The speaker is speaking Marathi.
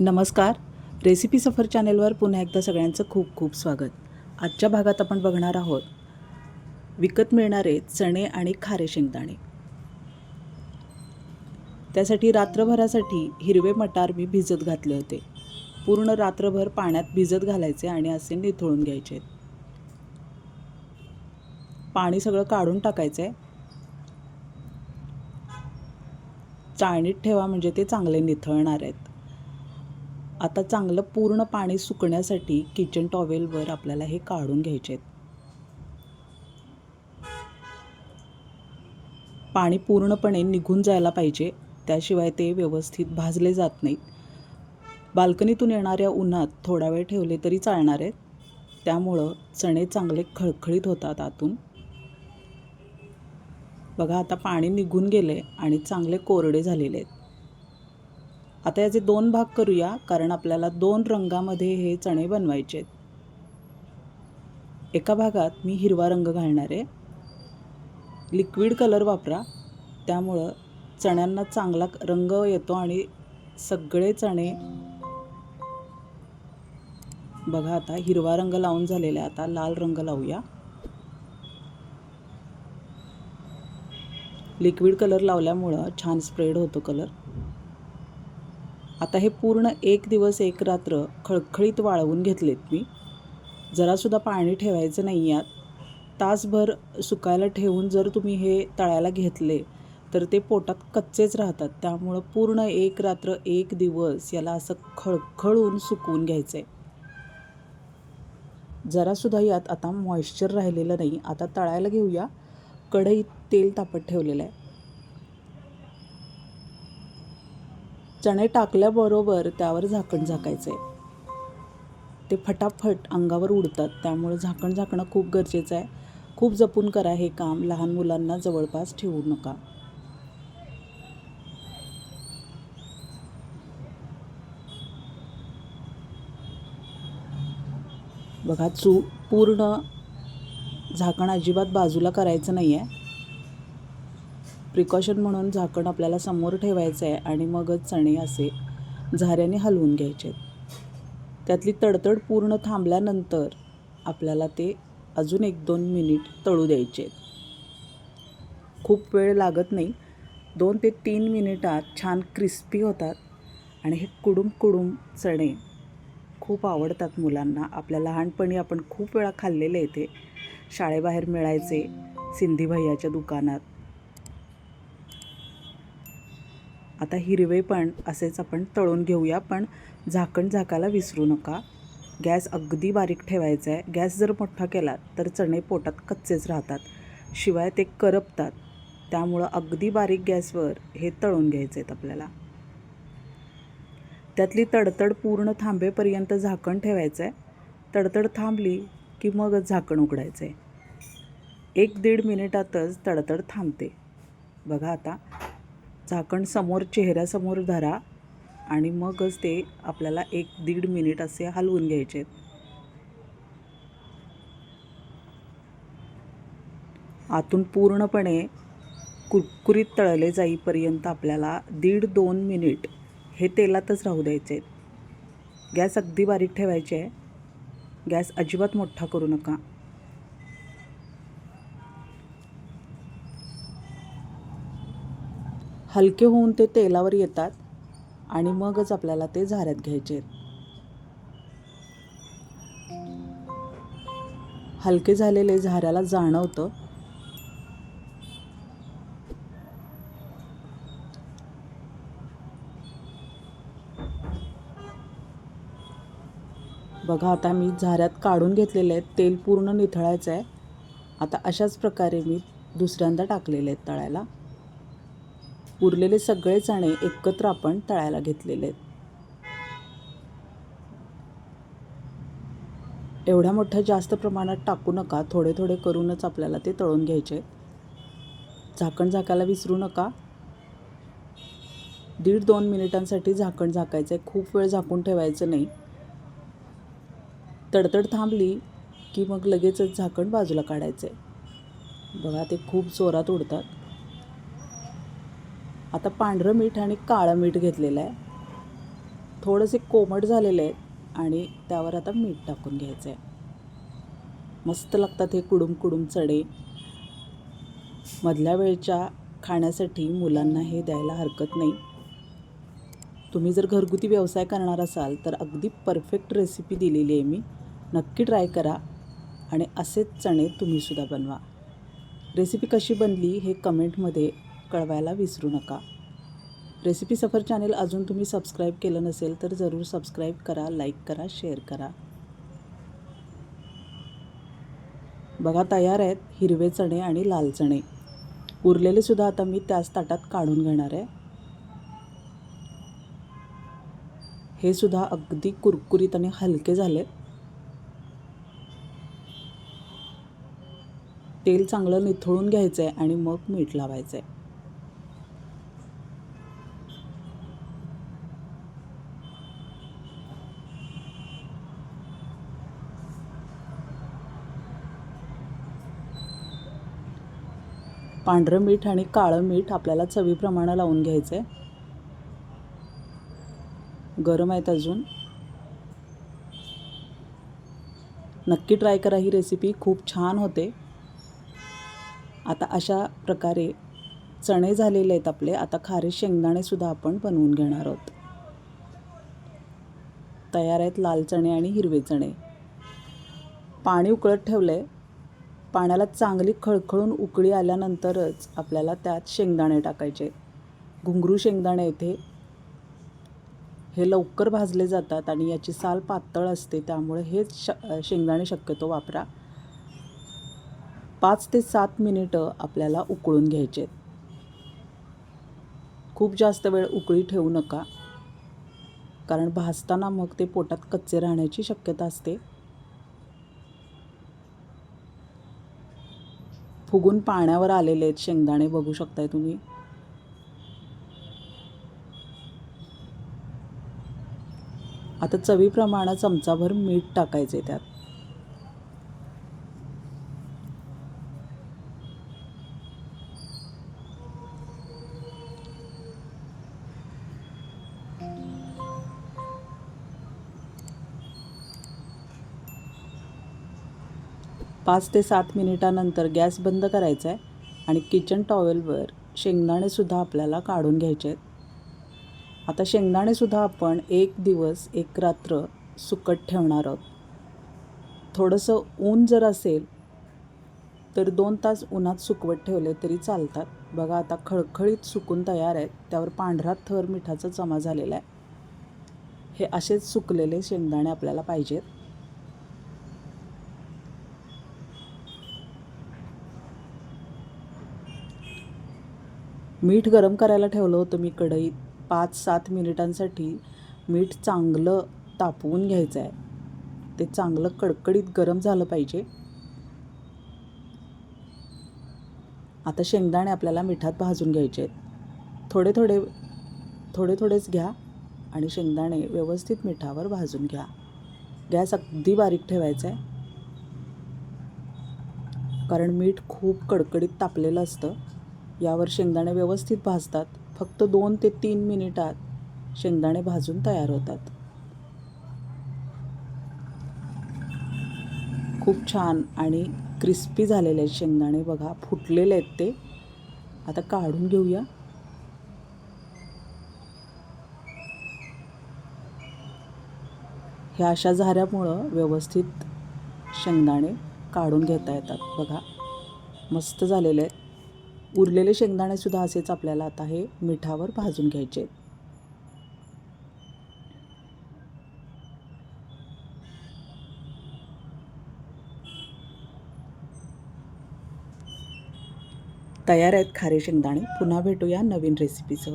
नमस्कार. रेसिपी सफर चॅनेलवर पुन्हा एकदा सगळ्यांचं खूप खूप स्वागत. आजच्या भागात आपण बघणार आहोत विकत मिळणारे चणे आणि खारे शेंगदाणे. त्यासाठी रात्रभरासाठी हिरवे मटार मी भिजत घातले होते. पूर्ण रात्रभर पाण्यात भिजत घालायचे आणि असे निथळून घ्यायचे. पाणी सगळं काढून टाकायचं आहे चाळणीत ठेवा म्हणजे ते चांगले निथळणार आहेत. आता चांगलं पूर्ण पाणी सुकण्यासाठी किचन टॉवेलवर आपल्याला हे काढून घ्यायचे आहेत. पाणी पूर्णपणे निघून जायला पाहिजे त्याशिवाय ते व्यवस्थित भाजले जात नाहीत. बाल्कनीतून येणाऱ्या उन्हात थोडा वेळ ठेवले तरी चालणार आहेत. त्यामुळं चणे चांगले खळखळीत होतात आतून. बघा आता पाणी निघून गेले आणि चांगले कोरडे झालेले आहेत. आता याचे दोन भाग करूया कारण आपल्याला दोन रंगामध्ये हे चणे बनवायचे आहेत. एका भागात मी हिरवा रंग घालणार आहे. लिक्विड कलर वापरा. त्यामुळं चण्यांना चांगला रंग येतो आणि सगळे चणे बघा आता हिरवा रंग लावून झालेला आहे. आता लाल रंग लावूया. लिक्विड कलर लावल्यामुळं छान स्प्रेड होतो कलर. आता हे पूर्ण एक दिवस एक रात्र खळखळीत वाळवून घेतलेत मी. जरासुद्धा पाणी ठेवायचं नाही यात. तासभर सुकायला ठेवून जर तुम्ही हे तळायला घेतले तर ते पोटात कच्चेच राहतात. त्यामुळं पूर्ण एक रात्र एक दिवस याला असं खळखळून सुकवून घ्यायचं आहे जरासुद्धा यात आता मॉइश्चर राहिलेलं नाही. आता तळायला घेऊया. कढईत तेल तापत ठेवलेलं आहे. चणे टाकल्याबरोबर त्यावर झाकण झाकायचं आहे ते फटाफट अंगावर उडतात त्यामुळे झाकण झाकणं खूप गरजेचं आहे. खूप जपून करा हे काम लहान मुलांना जवळपास ठेवू नका. बघा चू पूर्ण झाकण अजिबात बाजूला करायचं नाही आहे प्रिकॉशन म्हणून झाकण आपल्याला समोर ठेवायचं आहे आणि मगच चणे असे झाऱ्याने हलवून घ्यायचे आहेत. त्यातली तडतड पूर्ण थांबल्यानंतर आपल्याला ते अजून एक दोन मिनिट तळू द्यायचे आहेत. खूप वेळ लागत नाही. दोन ते तीन मिनिटात छान क्रिस्पी होतात आणि हे कुडूम कुडूम चणे खूप आवडतात मुलांना. आपल्या लहानपणी आपण खूप वेळा खाल्लेले आहे ते. शाळेबाहेर मिळायचे सिंधी भैयाच्या दुकानात. आता हिरवे पण असेच आपण तळून घेऊया पण झाकण झाकायला विसरू नका. गॅस अगदी बारीक ठेवायचा आहे गॅस जर मोठा केला तर चणे पोटात कच्चेच राहतात. शिवाय ते करपतात. त्यामुळं अगदी बारीक गॅसवर हे तळून घ्यायचे आहेत आपल्याला. त्यातली तडतड पूर्ण थांबेपर्यंत झाकण ठेवायचं आहे तडतड थांबली की मगच झाकण उघडायचं आहे एक दीड मिनिटातच तडतड थांबते. बघा आता झाकण समोर चेहऱ्यासमोर धरा आणि मगच ते आपल्याला एक दीड मिनिट असे हलवून घ्यायचे. आहेत आतून पूर्णपणे कुरकुरीत तळले जाईपर्यंत आपल्याला दीड दोन मिनिट हे तेलातच राहू द्यायचे. आहेत गॅस अगदी बारीक ठेवायचे. आहे गॅस अजिबात मोठा करू नका. हलके होऊन ते तेलावर येतात आणि मगच आपल्याला ते झाऱ्यात घ्यायचे आहेत. हलके झालेले झाऱ्याला जाणवतं. बघा आता मी झाऱ्यात काढून घेतलेले आहेत. तेल पूर्ण निथळायचं आहे. आता अशाच प्रकारे मी दुसऱ्यांदा टाकलेले आहेत तळायला. उरलेले सगळे चणे एकत्र आपण तळायला घेतलेले आहेत. एवढ्या मोठ्या जास्त प्रमाणात टाकू नका थोडे थोडे करूनच आपल्याला ते तळून घ्यायचे आहेत. झाकण झाकायला विसरू नका. दीड दोन मिनिटांसाठी झाकण झाकायचं आहे खूप वेळ झाकून ठेवायचं नाही. तडतड थांबली की मग लगेचच झाकण बाजूला काढायचं आहे बघा ते खूप जोरात उडतात. आता पांढरं मीठ आणि काळं मीठ घेतलेलं आहे. थोडंसे कोमट झालेले आहेत आणि त्यावर आता मीठ टाकून घ्यायचं आहे मस्त लागतात हे कुडूम कुडूम चणे. मधल्या वेळच्या खाण्यासाठी मुलांना हे द्यायला हरकत नाही. तुम्ही जर घरगुती व्यवसाय करणार असाल तर अगदी परफेक्ट रेसिपी दिलेली आहे मी. नक्की ट्राय करा आणि असेच चणे तुम्हीसुद्धा बनवा. रेसिपी कशी बनली हे कमेंटमध्ये कळवायला विसरू नका. रेसिपी सफर चॅनेल अजून तुम्ही सबस्क्राईब केलं नसेल तर जरूर सबस्क्राईब करा लाईक करा शेअर करा. बघा तयार आहेत हिरवे चणे आणि लाल चणे. उरलेले सुद्धा आता मी त्याच ताटात काढून घेणार आहे. हे सुद्धा अगदी कुरकुरीत आणि हलके झाले तेल चांगलं निथळून घ्यायचं आहे आणि मग मीठ लावायचं आहे पांढरं मीठ आणि काळं मीठ आपल्याला चवीप्रमाणे लावून घ्यायचं आहे गरम आहेत अजून. नक्की ट्राय करा ही रेसिपी खूप छान होते. आता अशा प्रकारे चणे झालेले आहेत आपले आता खारे शेंगदाणेसुद्धा आपण बनवून घेणार आहोत. तयार आहेत लाल चणे आणि हिरवे चणे. पाणी उकळत ठेवलं आहे पाण्याला चांगली खळखळून उकळी आल्यानंतरच आपल्याला त्यात शेंगदाणे टाकायचे. घुंगरू शेंगदाणे येथे. हे लवकर भाजले जातात आणि याची साल पातळ असते त्यामुळे हेच श शेंगदाणे शक्यतो वापरा. पाच ते सात मिनिटं आपल्याला उकळून घ्यायचे. खूप जास्त वेळ उकळी ठेवू नका कारण भाजताना मग ते पोटात कच्चे राहण्याची शक्यता असते. फुगून पाण्यावर आलेले आहेत शेंगदाणे बघू शकताय तुम्ही. आता चवीप्रमाणे चमचाभर मीठ टाकायचे त्यात. पाच ते सात मिनिटानंतर गॅस बंद करायचा आहे आणि किचन टॉवेलवर शेंगदाणेसुद्धा आपल्याला काढून घ्यायचे आहेत आता शेंगदाणेसुद्धा आपण एक दिवस एक रात्र सुकट ठेवणार आहोत. थोडंसं ऊन जर असेल तर दोन तास उन्हात सुकवत ठेवले तरी चालतात. बघा आता खळखळीत सुकून तयार आहेत. त्यावर पांढरा थर मिठाचा जमा झालेला आहे. हे असेच सुकलेले शेंगदाणे आपल्याला पाहिजेत. मीठ गरम करायला ठेवलं होतं मी कढईत. पाच सात मिनिटांसाठी मीठ चांगलं तापवून घ्यायचं आहे ते चांगलं कडकडीत गरम झालं पाहिजे. आता शेंगदाणे आपल्याला मिठात भाजून घ्यायचे आहेत. थोडे थोडे थोडे थोडेच घ्या आणि शेंगदाणे व्यवस्थित मिठावर भाजून घ्या. गॅस अगदी बारीक ठेवायचा आहे कारण मीठ खूप कडकडीत तापलेलं असतं. यावर शेंगदाणे व्यवस्थित भाजतात. फक्त दोन ते तीन मिनिटात शेंगदाणे भाजून तयार होतात. खूप छान आणि क्रिस्पी झालेले आहेत शेंगदाणे. बघा फुटलेले आहेत ते. आता काढून घेऊया. ह्या अशा झाऱ्यामुळं व्यवस्थित शेंगदाणे काढून घेता येतात. बघा मस्त झालेले आहेत. उरलेले शेंगदाणेसुद्धा असेच आपल्याला आता हे मिठावर भाजून घ्यायचे. आहेत तयार आहेत खारे शेंगदाणे. पुन्हा भेटूया नवीन रेसिपीसह